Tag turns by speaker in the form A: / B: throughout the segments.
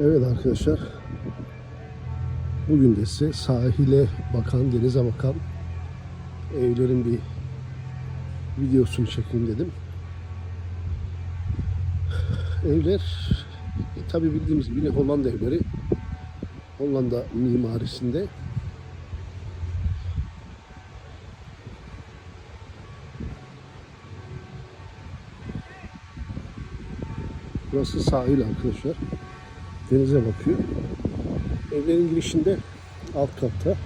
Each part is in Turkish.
A: Evet arkadaşlar. Bugün de size sahile bakan, denize bakan evlerin bir videosunu çekeyim dedim. Evler e, tabi bildiğimiz gibi Hollanda evleri. Hollanda mimarisinde. Burası sahil arkadaşlar. Denize bakıyor. Evlerin girişinde alt katta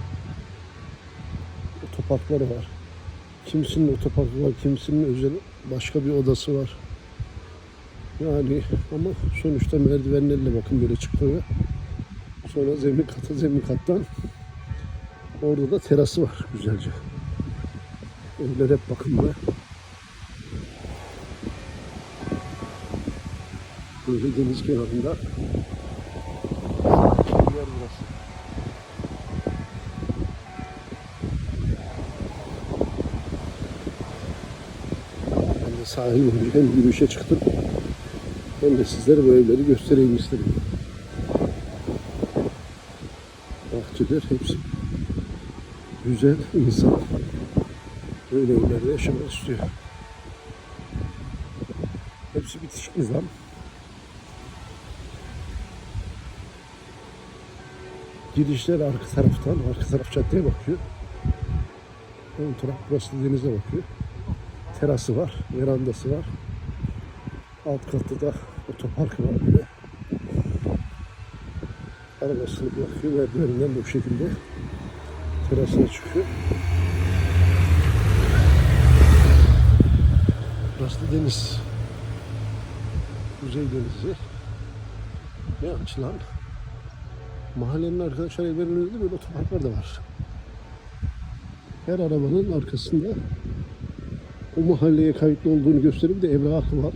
A: otoparkları var. Kimisinin otoparkı var, kimisinin özel başka bir odası var. Yani ama sonuçta merdivenlerle bakın böyle çıkıyor. Sonra zemin kata zemin kattan orada da terası var güzelce. Evler hep bakımlı. Böyle deniz kenarında. Burası. Ben de sahil boyunca hem yürüyüşe çıktım hem de sizlere bu evleri göstereyim istedim. Bahçeler hepsi güzel insan böyle evlerde yaşamak istiyor. Hepsi bitişik nizam. Girişler arka taraftan, arka taraf caddeye bakıyor. Ön taraf burası denize bakıyor. Terası var, verandası var. Alt katta da otoparkı var böyle. Arabasını bırakıyor, merdiveninden de bu şekilde terasına çıkıyor. Burası da deniz. Kuzey denizi. Ne açılan? Mahallenin arkadaşlar evlerin önünde böyle otoparklar da var. Her arabanın arkasında o mahalleye kayıtlı olduğunu gösterip de evrakı var.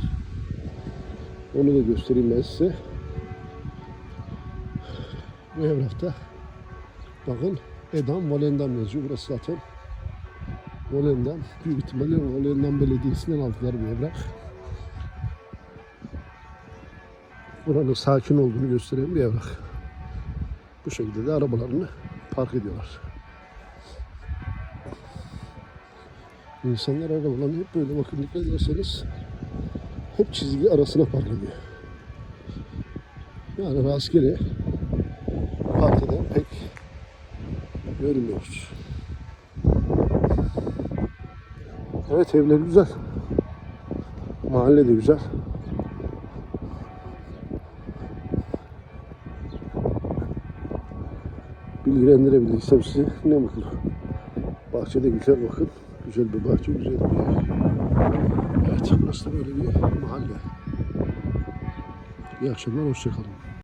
A: Onu da göstereyim ben size. Bu evrakta bakın Edam Volendam yazıyor. Burası zaten Volendam. Büyük ihtimalle Volendam Belediyesi'nden aldılar bir evrak. Buranın sakin olduğunu gösteren bir evrak. Bu şekilde de arabalarını park ediyorlar. İnsanlar arabalarını hep böyle bakın dikkat ederseniz hep çizgi arasına park ediyor. Yani rastgele park eden pek görmüyoruz. Evet evler güzel. Mahalle de güzel. Bilgilendirebildiysem sizi ne mutlu. Bahçede güzel bakın. Güzel bir bahçe, güzel bir yer. Evet, burası da böyle bir mahalle. İyi akşamlar, hoşçakalın.